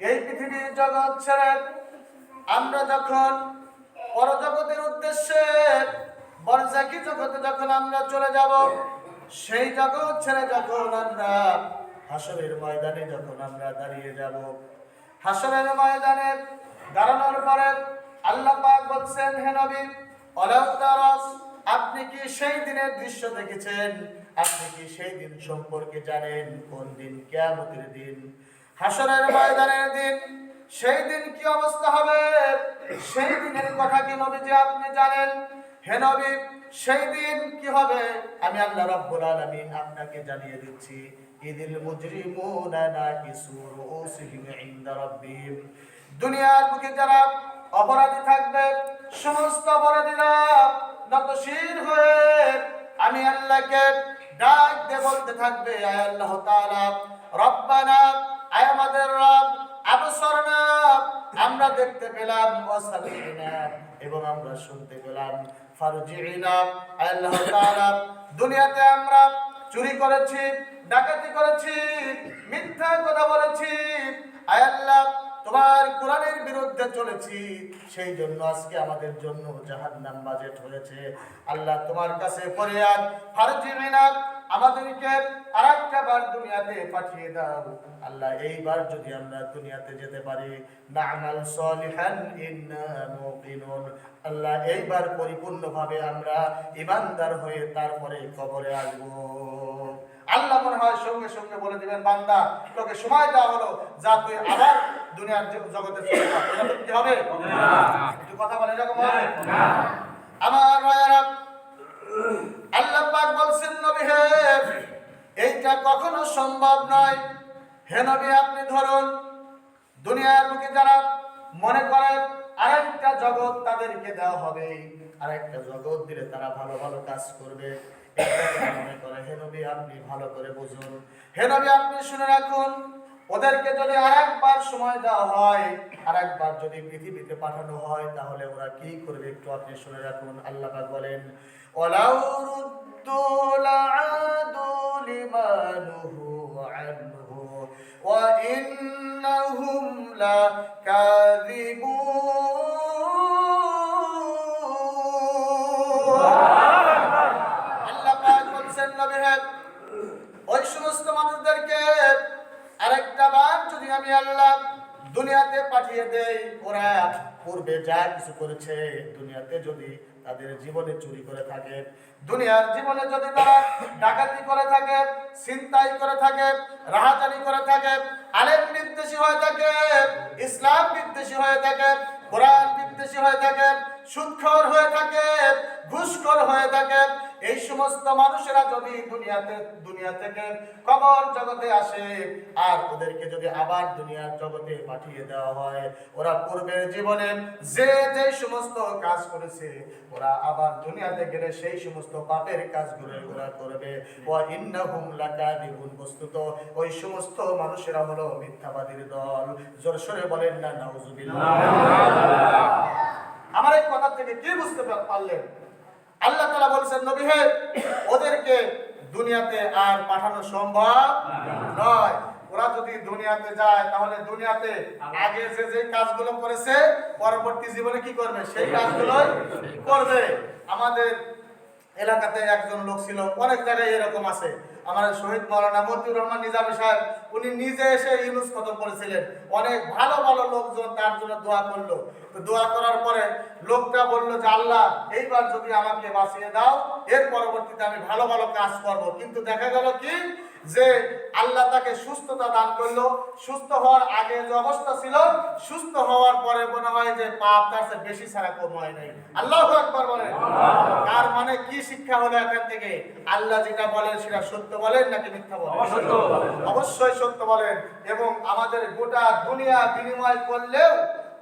এই পৃথিবীর জগৎ ছেড়ে আমরা যখন পরজগতের উদ্দেশ্যে বরজাকি জগতে যখন আমরা চলে যাব, সেই জগৎ ছেড়ে যখন আমরা হাসরের ময়দানে যখন আমরা দাঁড়িয়ে যাব, হাসরের ময়দানে দাঁড়ানোর পরে আল্লাহ পাক বলছেন, হে নবী, অলাউ তারাস, আপনি কি সেই দিনের দৃশ্য দেখেছেন? আপনি কি সেই দিন সম্পর্কে জানেন? কোন দিন? কিয়ামতের দিন? হাসরের ময়দানের দিন, সেই দিন কি অবস্থা হবে? সেই দিনের কথা কি নবীজি আপনি জানেন? হে নবী, সেই দিন কি হবে? আমি আল্লাহ রাব্বুল আলামিন আপনাকে জানিয়ে দিচ্ছি, ইদিল মুজরিমুনা নাকিসু রুউসিহিম ইনদা রাব্বিহিম। দুনিয়ার বুকে যারা অপরাধী থাকবে, সমস্ত অপরাধীরা নতশির হয়ে আমি আল্লাহকে ডাক দিয়ে বলতে থাকবে, আয় আল্লাহ তাআলা, রব্বানা আমাদের রব আবসরনা আমরা দেখতে পেলাম ওয়াসামিনা এবং আমরা শুনতে পেলাম ফারজিনা আল্লাহ তাআলা। দুনিয়াতে আমরা চুরি করেছি, ডাকাতি করেছি, মিথ্যা কথা বলেছি তোমার কোরআনের বিরুদ্ধে চলেছি। সেই জন্য আজকে আমাদের জন্য জাহান্নাম বাজেট হয়েছে। আল্লাহ তোমার কাছে ফরিয়াদ ফারজিনা আমাদেরকে আরেকটা বার দুনিয়াতে পাঠিয়ে দাও। আল্লাহ এইবার যদি আমরা দুনিয়াতে যেতে পারি, না'মাল সলিহান ইন্না আল্লাহ এইবার পরিপূর্ণভাবে আমরা ইমানদার হয়ে তারপরে কবরে আসব। আল্লাহ মনে হয় সঙ্গে সঙ্গে বলে দিবেন বান্দা তোকে সময় দেওয়া হলো যা তুই আবার দুনিয়ার জগতে চলে যা। কি হবে? একটু কথা বলে এরকম হবে? আমার ভাইয়ারা আল্লাহ পাক বলছেন নবী হে এইটা কখনো সম্ভব নয়। হে নবী আপনি ধরুন দুনিয়ার বুকে যারা মনে করে আরেকটা জগৎ তাদেরকে দেওয়া হবে। আরেকটা জগৎ দিলে তারা ভালো ভালো কাজ করবে। হে নবী, আপনি ভালো করে বুঝুন। হে নবী, আপনি শুনে রাখুন, ওদেরকে যদি আরেকবার সময় দেওয়া হয়, আরেকবার যদি পৃথিবীতে পাঠানো হয়, তাহলে ওরা কি করবে একটু আপনি শুনে রাখুন। আল্লাহ বলেন, ওয়ালাউ রুদ্দু আরেকটা বার যদি আমি আল্লাহ দুনিয়াতে পাঠিয়ে দেই, ওরা পূর্বে যা কিছু করেছে দুনিয়াতে যদি তাদের জীবনে চুরি করে থাকে, দুনিয়ার জীবনে যদি তারা ডাকাতি করে থাকে, ছিনতাই করে থাকে, রাহাজানি করে থাকে, আলেম বিদ্বেষী হয়ে থাকে, ইসলাম বিদ্বেষী হয়ে থাকে, কোরআন বিদ্বেষী হয়ে থাকে সুদখোর হয়ে থাকে, ঘুষখোর হয়ে থাকে এই সমস্ত মানুষেরা যদি দুনিয়াতে দুনিয়া থেকে কবর জগতে আসে আর ওদেরকে যদি আবার দুনিয়ার জগতে পাঠিয়ে দেওয়া হয় ওরা পূর্বের জীবনে যে যে সমস্ত কাজ করেছে ওরা আবার দুনিয়াতে গেলে সেই সমস্ত পাপের কাজগুলো ওরা করবে। ও ইন্নাহুম লাকাদিবুন বস্তুত ওই সমস্ত মানুষেরা হলো মিথ্যাবাদীর দল। জোর সরে বলেন না নাউজুবিল্লাহ। আমার এই কথা থেকে কি বুঝতে পারলেন? আল্লাহ তালা বলছেন, নবী হে, ওদেরকে দুনিয়াতে আর পাঠানো সম্ভব নয়। ওরা যদি দুনিয়াতে যায়, তাহলে দুনিয়াতে আগে যে যে কাজগুলো করেছে, পরবর্তী জীবনে কি করবে? সেই কাজগুলোই করবে। আমাদের এলাকাতে একজন লোক ছিল, অনেক জায়গায় এরকম আছে। আমাদের শহীদ মৌলানা মতিউর রহমান নিজামী সাহেব উনি নিজে এসে ইউনুস খতম করেছিলেন অনেক ভালো ভালো লোকজন তার জন্য দোয়া করল। তো দোয়া করার পরে লোকটা বলল যে আল্লাহ এইবার যদি আমাকে বাঁচিয়ে দাও এর পরবর্তীতে আমি ভালো ভালো কাজ করব। কিন্তু দেখা গেল কি? যে আল্লাহ তাকে সুস্থতা দান করল। সুস্থ হওয়ার আগে যে অবস্থা ছিল সুস্থ হওয়ার পরে মনে হয় যে পাপ তার চেয়ে বেশি ছাড়া কম হয় নাই। আল্লাহ একবার বলেন। তার মানে কি শিক্ষা হলো এখান থেকে? আল্লাহ যেটা বলেন সেটা সত্য বলেন নাকি মিথ্যা বলেন। অবশ্যই সত্য বলেন এবং আমাদের গোটা দুনিয়া বিনিময় করলেও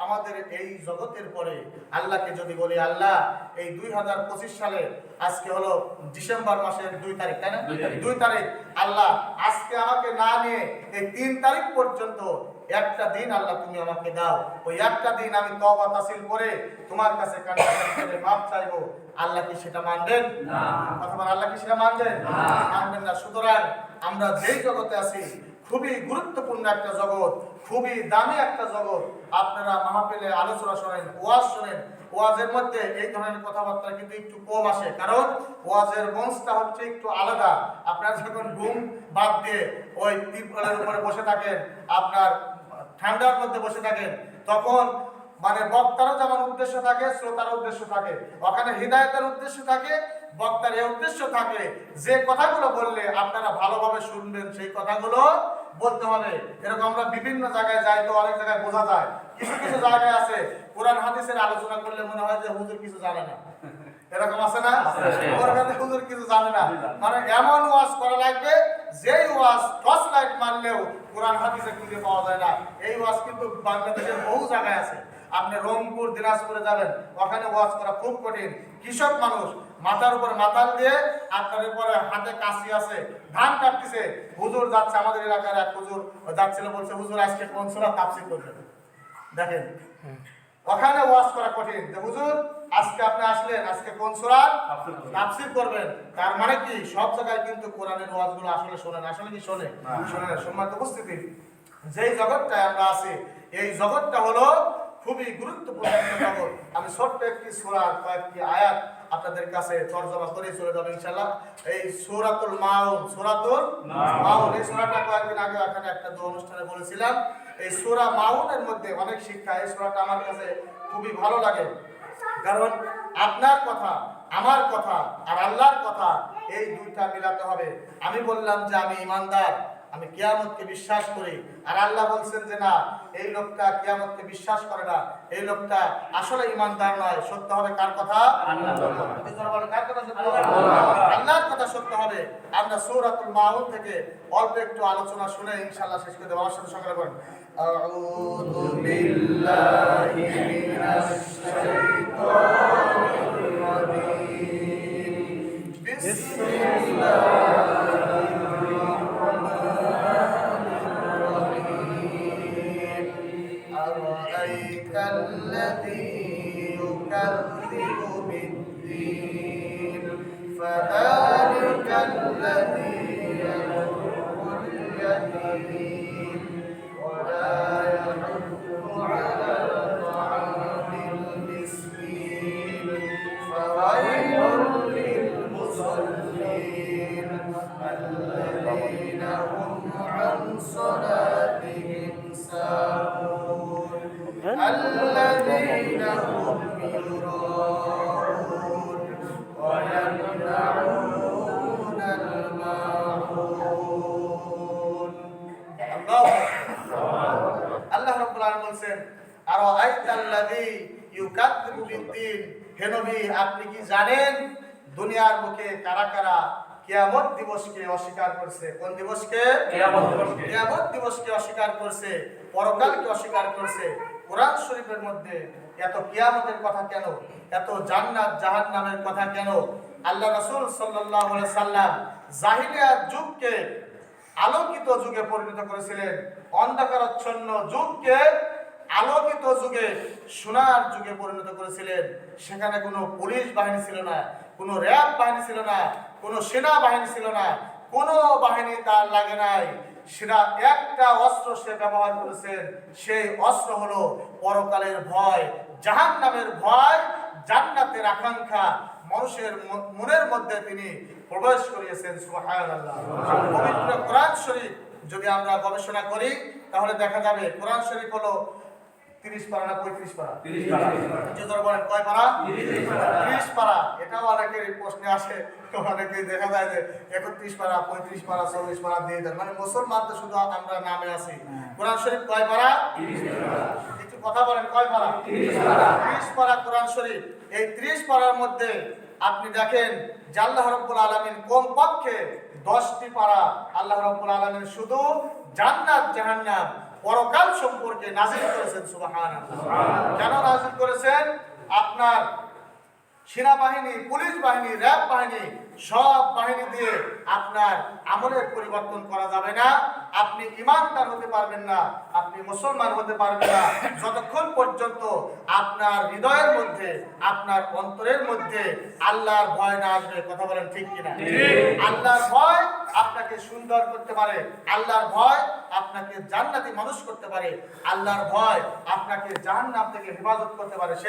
আমাদের এই জগতের পরে আল্লাহকে যদি বলি আল্লাহ এই দুই হাজার পঁচিশ সালে আজকে হলো ডিসেম্বর মাসের দুই তারিখ তাই না? দুই তারিখ। আল্লাহ আজকে আমাকে না নিয়ে এই তিন তারিখ পর্যন্ত একটা দিন আল্লাহ তুমি আমাকে দাও। ওই একটা দিন আমি তবা তাসিল করে তোমার কাছে মাপ চাইব। আল্লাহ কি সেটা মানবেন? না। অথবা আল্লাহ কি সেটা মানবেন? মানবেন না। সুতরাং আমরা যেই জগতে আছি খুবই গুরুত্বপূর্ণ একটা জগৎ, খুবই দামি একটা জগৎ। আপনারা মাহফিলে আলোচনা শোনেন, ওয়াজ শোনেন। ওয়াজের মধ্যে এই ধরনের কথাবার্তা কিন্তু একটু কম আসে। কারণ ওয়াজের মঞ্চটা হচ্ছে একটু আলাদা। আপনারা যখন ঘুম বাদ দিয়ে ওই তিরপলের উপরে বসে থাকেন, আপনার ঠান্ডার মধ্যে বসে থাকেন, তখন মানে বক্তারও যেমন উদ্দেশ্য থাকে শ্রোতার উদ্দেশ্য থাকে। ওখানে হৃদায়তের উদ্দেশ্য থাকে বক্তার এই উদ্দেশ্য থাকে যে কথাগুলো বললে আপনারা ভালোভাবে শুনবেন সেই কথাগুলো বলতে হবে। এরকম আমরা বিভিন্ন জায়গায় যাই তো অনেক জায়গায় বোঝা যায়। কিছু কিছু জায়গায় আছে কোরআন হাদিসের আলোচনা করলে মনে হয় যে হুজুর কিছু জানে না। এরকম আছে না? ওর কাছে হুজুর কিছু জানে না। মানে এমন ওয়াজ করা লাগবে যেই ওয়াজ টর্চ লাইট মারলেও কোরআন হাদিসে খুঁজে পাওয়া যায় না। এই ওয়াজ কিন্তু বাংলাদেশের বহু জায়গায় আছে। আপনি রংপুর দিনাজপুরে যাবেন ওখানে ওয়াজ করা খুব কঠিন। কৃষক মানুষ মাথার উপর মাথাল দিয়ে আপনার উপরে হাতে কাশি আছে ধান কাটতেছে। হুজুর যাচ্ছে আমাদের এলাকার এক হুজুর যাচ্ছিল বলছে হুজুর আজকে কোন সুরা তাফসীর করবেন? দেখেন ওখানে ওয়াজ করা কঠিন। যে হুজুর আজকে আপনি আসলেন আজকে কোন সূরার তাফসীর করবেন? তার মানে কি? সব জায়গায় কিন্তু কোরআনের ওয়াজগুলো আসলে শোনেন। আসলে কি শোনে? শোনে না সম্মানিত উপস্থিতি। যেই জগৎটায় আমরা আছি এই জগৎটা হলো খুবই গুরুত্বপূর্ণ একটা জগৎ আমি ছোট্ট একটি সূরার কয়েকটি আয়াত আপনাদের কাছে তর্জমা করে চলে যাব ইনশাআল্লাহ। এই সূরাতুল মাউন সূরাতুল মাউন। এই সূরাটা কয়েকদিন আগে এখানে একটা দু অনুষ্ঠানে বলেছিলাম। এই সূরা মাউনের মধ্যে অনেক শিক্ষা এই সূরাটা আমার কাছে খুবই ভালো লাগে। কারণ আপনার কথা আমার কথা আর আল্লাহর কথা এই দুইটা মিলাতে হবে। আমি বললাম যে আমি ইমানদার। আমি কিয়ামতকে বিশ্বাস করি। আর আল্লাহ বলছেন যে না এই লোকটা কিয়ামতকে বিশ্বাস করে না। এই লোকটা আসলে ইমানদার নয়। সত্য হবে কার কথা? আল্লাহর কথা। সত্য হবে। আমরা সূরাতুল মাউন থেকে অল্প একটু আলোচনা শুনে ইনশাল্লাহ শেষ করে দেবো। আমার সাথে বিল্লাহি মিনাশ শাইতানির রাজীম। বিসমিল্লাহির أرأيت الذي يكذب بالدين. فذلك الذي يدعو اليتيم. ولا يحض على طعام المسكين. فويل للمصلين الذين هم عن صلاتهم হে নবী আপনি কি জানেন দুনিয়ার বুকে কারা কারা কিয়ামত দিবসকে অস্বীকার করছে? কোন দিবসকে? কিয়ামত দিবসকে। অস্বীকার করছে পরকালকে অস্বীকার করছে। কোরআন শরীফের মধ্যে এত কিয়ামতের কথা কেন? এত জান্নাত জাহান্নামের কথা কেন? আল্লাহ রাসূল সাল্লাল্লাহু আলাইহি সাল্লাম জাহিলিয়াত যুগকে আলোকিত যুগে পরিণত করেছিলেন। অন্ধকারচ্ছন্ন যুগকে আলোকিত যুগে, সোনার যুগে পরিণত করেছিলেন। সেখানে কোনো পুলিশ বাহিনী ছিল না, কোনো র্যাব বাহিনী ছিল না, কোনো সেনা বাহিনী ছিল না, কোনো বাহিনী তার লাগে নাই। সেটা একটা অস্ত্র সে ব্যবহার করেছেন সেই অস্ত্র হলো পরকালের ভয় জাহান নামের ভয়, জান্নাতের আকাঙ্ক্ষা। মানুষের মনের মধ্যে তিনি প্রবেশ করিয়েছেন পবিত্র কোরআন শরীফ যদি আমরা গবেষণা করি, তাহলে দেখা যাবে কোরআন শরীফ হলো তিরিশ পারা না পঁয়ত্রিশ পারা উচ্চতর বলেন কয় পারা ত্রিশ পারা এটাও অনেকের প্রশ্নে আসে। অনেকে দেখা যায় যে একত্রিশ পারা পঁয়ত্রিশ পারা চল্লিশ পারা দিয়ে দেন। মানে মুসলমান তো শুধু আমরা নামে আছি। কোরআন শরীফ কয় পারা একটু কথা বলেন কয় পারা ত্রিশ পারা কোরআন শরীফ। এই ত্রিশ পারার মধ্যে আপনি দেখেন যে আল্লাহ রব্বুল আলমিন কম পক্ষে দশটি পারা আল্লাহ রব্বুল আলমিন শুধু জান্নাত জাহান্নাম পরকাল সম্পর্কে নাজিল করেছেন সুবাহান কেন নাজিল করেছেন? আপনার সেনাবাহিনী পুলিশ বাহিনী র্যাব বাহিনী সব বাহিনী দিয়ে আপনার আমলের পরিবর্তন করা যাবে না। আপনি ইমানদার হতে পারবেন না আপনি মুসলমান হতে পারবেন না। যতক্ষণ পর্যন্ত আপনার হৃদয়ের মধ্যে আপনার অন্তরের মধ্যে আল্লাহর ভয় না আসবে কথা বলেন ঠিক কিনা? আল্লাহর ভয় আপনাকে সুন্দর করতে পারে আল্লাহর ভয় আপনাকে জান্নাতি মানুষ করতে পারে আল্লাহর ভয় আপনাকে জাহান্নাম থেকে হেফাজত করতে পারে। সেই